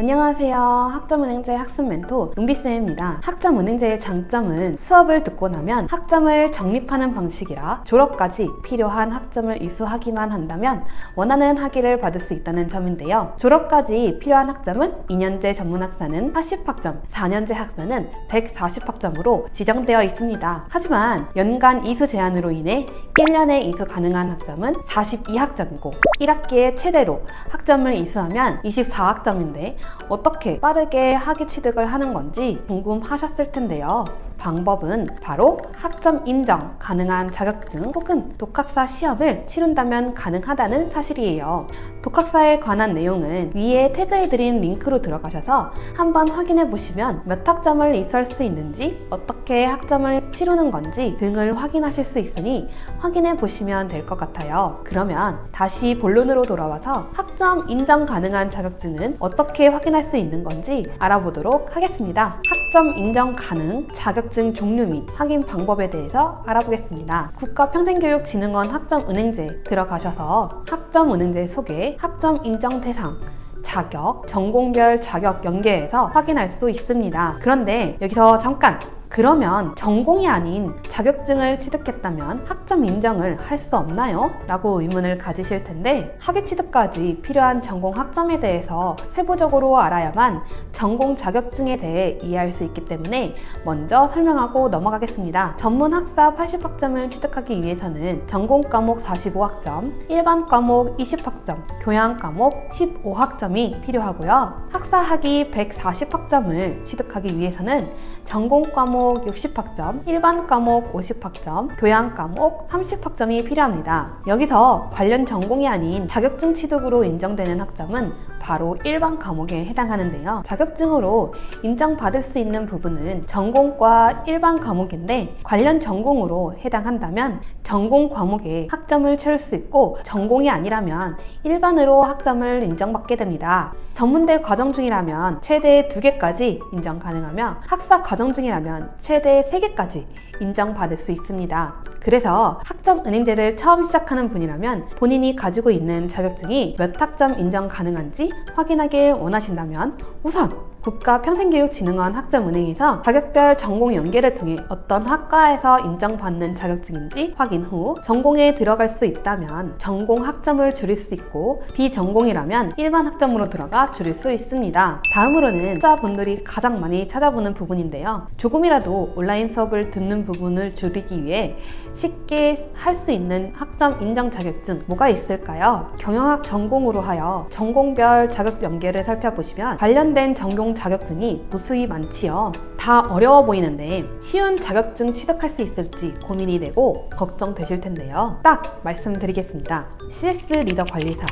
안녕하세요. 학점은행제 학습 멘토 은비쌤입니다. 학점은행제의 장점은 수업을 듣고 나면 학점을 정립하는 방식이라 졸업까지 필요한 학점을 이수하기만 한다면 원하는 학위를 받을 수 있다는 점인데요. 졸업까지 필요한 학점은 2년제 전문학사는 80학점, 4년제 학사는 140학점으로 지정되어 있습니다. 하지만 연간 이수 제한으로 인해 1년에 이수 가능한 학점은 42학점이고 1학기에 최대로 학점을 이수하면 24학점인데 어떻게 빠르게 학위 취득을 하는 건지 궁금하셨을 텐데요. 방법은 바로 학점 인정 가능한 자격증 혹은 독학사 시험을 치른다면 가능하다는 사실이에요. 독학사에 관한 내용은 위에 태그해드린 링크로 들어가셔서 한번 확인해 보시면 몇 학점을 이수할 수 있는지 어떻게 학점을 치르는 건지 등을 확인하실 수 있으니 확인해 보시면 될 것 같아요. 그러면 다시 본론으로 돌아와서 학점 인정 가능한 자격증은 어떻게 확인할 수 있는 건지 알아보도록 하겠습니다. 학점 인정 가능 자격증 종류 및 확인 방법에 대해서 알아보겠습니다. 국가평생교육진흥원 학점은행제 들어가셔서 학점은행제 소개, 학점 인정 대상, 자격, 전공별 자격 연계에서 확인할 수 있습니다. 그런데 여기서 잠깐! 그러면 전공이 아닌 자격증을 취득했다면 학점 인정을 할 수 없나요? 라고 의문을 가지실 텐데 학위 취득까지 필요한 전공 학점에 대해서 세부적으로 알아야만 전공 자격증에 대해 이해할 수 있기 때문에 먼저 설명하고 넘어가겠습니다. 전문 학사 80학점을 취득하기 위해서는 전공 과목 45학점, 일반 과목 20학점, 교양 과목 15학점이 필요하고요. 학사 학위 140학점을 취득하기 위해서는 전공 과목 60학점, 일반 과목 50학점, 교양 과목 30학점이 필요합니다. 여기서 관련 전공이 아닌 자격증 취득으로 인정되는 학점은 바로 일반 과목에 해당하는데요. 자격증으로 인정받을 수 있는 부분은 전공과 일반 과목인데 관련 전공으로 해당한다면 전공 과목에 학점을 채울 수 있고 전공이 아니라면 일반으로 학점을 인정받게 됩니다. 전문대 과정 중이라면 최대 2개까지 인정 가능하며 학사 과정 중이라면 최대 3개까지 인정받을 수 있습니다. 그래서 학점 은행제를 처음 시작하는 분이라면 본인이 가지고 있는 자격증이 몇 학점 인정 가능한지 확인하길 원하신다면 우선 국가평생교육진흥원 학점은행에서 자격별 전공 연계를 통해 어떤 학과에서 인정받는 자격증인지 확인 후 전공에 들어갈 수 있다면 전공 학점을 줄일 수 있고 비전공이라면 일반 학점으로 들어가 줄일 수 있습니다. 다음으로는 학자분들이 가장 많이 찾아보는 부분인데요. 조금이라도 온라인 수업을 듣는 부분을 줄이기 위해 쉽게 할 수 있는 학점 인정 자격증 뭐가 있을까요? 경영학 전공으로 하여 전공별 자격 연계를 살펴보시면 관련된 전공 자격증이 무수히 많지요. 다 어려워 보이는데 쉬운 자격증 취득할 수 있을지 고민이 되고 걱정되실 텐데요. 딱 말씀드리겠습니다. CS 리더 관리사,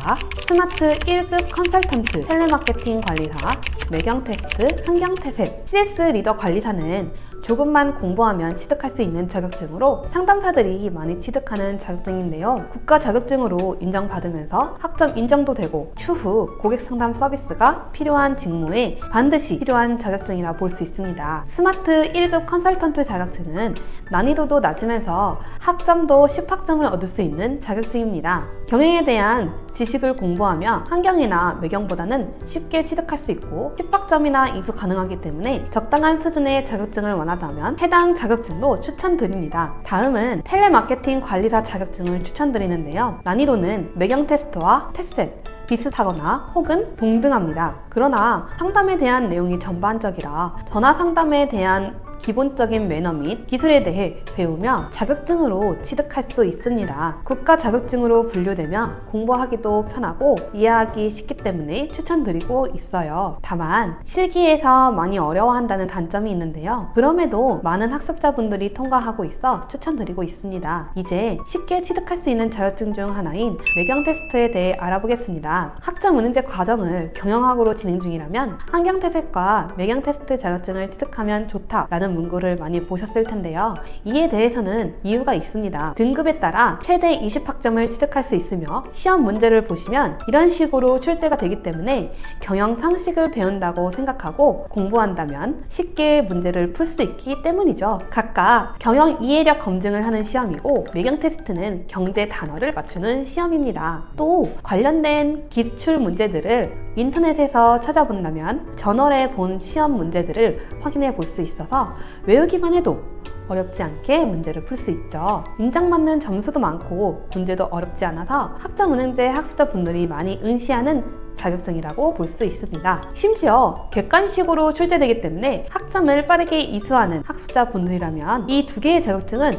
스마트 1급 컨설턴트, 텔레마케팅 관리사, 매경 테스트, 환경 태세. CS 리더 관리사는 조금만 공부하면 취득할 수 있는 자격증으로 상담사들이 많이 취득하는 자격증인데요. 국가 자격증으로 인정받으면서 학점 인정도 되고 추후 고객 상담 서비스가 필요한 직무에 반드시 필요한 자격증이라 볼 수 있습니다. 스마트 1급 컨설턴트 자격증은 난이도도 낮으면서 학점도 10학점을 얻을 수 있는 자격증입니다. 경영에 대한 지식을 공부하며 환경이나 매경보다는 쉽게 취득할 수 있고 10학점이나 이수 가능하기 때문에 적당한 수준의 자격증을 원하 다면 해당 자격증도 추천드립니다. 다음은 텔레마케팅 관리사 자격증을 추천드리는데요. 난이도는 매경 테스트와 테셋, 비슷하거나 혹은 동등합니다. 그러나 상담에 대한 내용이 전반적이라 전화 상담에 대한 기본적인 매너 및 기술에 대해 배우며 자격증으로 취득할 수 있습니다. 국가 자격증으로 분류되며 공부하기도 편하고 이해하기 쉽기 때문에 추천드리고 있어요. 다만 실기에서 많이 어려워한다는 단점이 있는데요. 그럼에도 많은 학습자분들이 통과하고 있어 추천드리고 있습니다. 이제 쉽게 취득할 수 있는 자격증 중 하나인 매경 테스트에 대해 알아보겠습니다. 학점 은행제 과정을 경영학으로 진행 중이라면 환경 태색과 매경 테스트 자격증을 취득하면 좋다라는 문구를 많이 보셨을 텐데요. 이에 대해서는 이유가 있습니다. 등급에 따라 최대 20학점을 취득할 수 있으며 시험 문제를 보시면 이런 식으로 출제가 되기 때문에 경영 상식을 배운다고 생각하고 공부한다면 쉽게 문제를 풀 수 있기 때문이죠. 각각 경영 이해력 검증을 하는 시험이고 매경 테스트는 경제 단어를 맞추는 시험입니다. 또 관련된 기출 문제들을 인터넷에서 찾아본다면 저널에 본 시험 문제들을 확인해 볼 수 있어서 외우기만 해도 어렵지 않게 문제를 풀 수 있죠. 인정받는 점수도 많고 문제도 어렵지 않아서 학점은행제 학습자분들이 많이 응시하는 자격증이라고 볼 수 있습니다. 심지어 객관식으로 출제되기 때문에 학점을 빠르게 이수하는 학습자분들이라면 이 두 개의 자격증은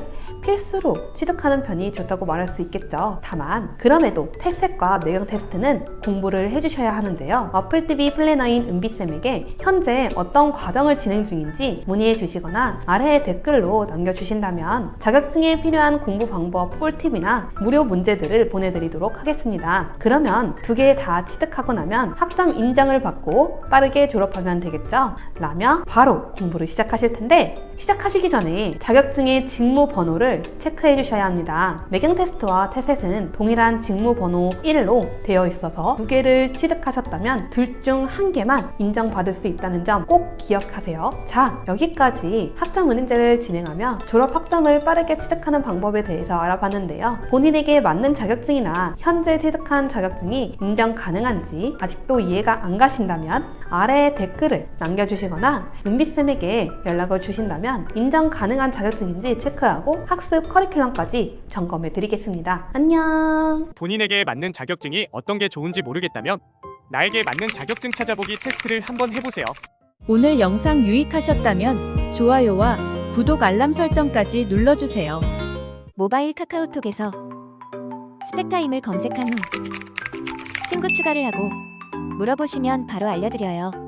필수로 취득하는 편이 좋다고 말할 수 있겠죠. 다만 그럼에도 태색과 매경 테스트는 공부를 해주셔야 하는데요. 어플TV 플래너인 은비쌤에게 현재 어떤 과정을 진행 중인지 문의해 주시거나 아래에 댓글로 남겨주신다면 자격증에 필요한 공부 방법 꿀팁이나 무료 문제들을 보내드리도록 하겠습니다. 그러면 두 개 다 취득하고 나면 학점 인정을 받고 빠르게 졸업하면 되겠죠? 라며 바로 공부를 시작하실 텐데 시작하시기 전에 자격증의 직무 번호를 체크해 주셔야 합니다. 매경 테스트와 테셋은 동일한 직무 번호 1로 되어 있어서 두 개를 취득하셨다면 둘 중 한 개만 인정받을 수 있다는 점 꼭 기억하세요. 자, 여기까지 학점 은행제를 진행하며 졸업 학점을 빠르게 취득하는 방법에 대해서 알아봤는데요. 본인에게 맞는 자격증이나 현재 취득한 자격증이 인정 가능한지 아직도 이해가 안 가신다면 아래에 댓글을 남겨주시거나 은비쌤에게 연락을 주신다면 인정 가능한 자격증인지 체크하고 학습 커리큘럼까지 점검해 드리겠습니다. 안녕! 본인에게 맞는 자격증이 어떤 게 좋은지 모르겠다면 나에게 맞는 자격증 찾아보기 테스트를 한번 해보세요. 오늘 영상 유익하셨다면 좋아요와 구독 알람 설정까지 눌러주세요. 모바일 카카오톡에서 스펙타임을 검색한 후 친구 추가를 하고 물어보시면 바로 알려드려요.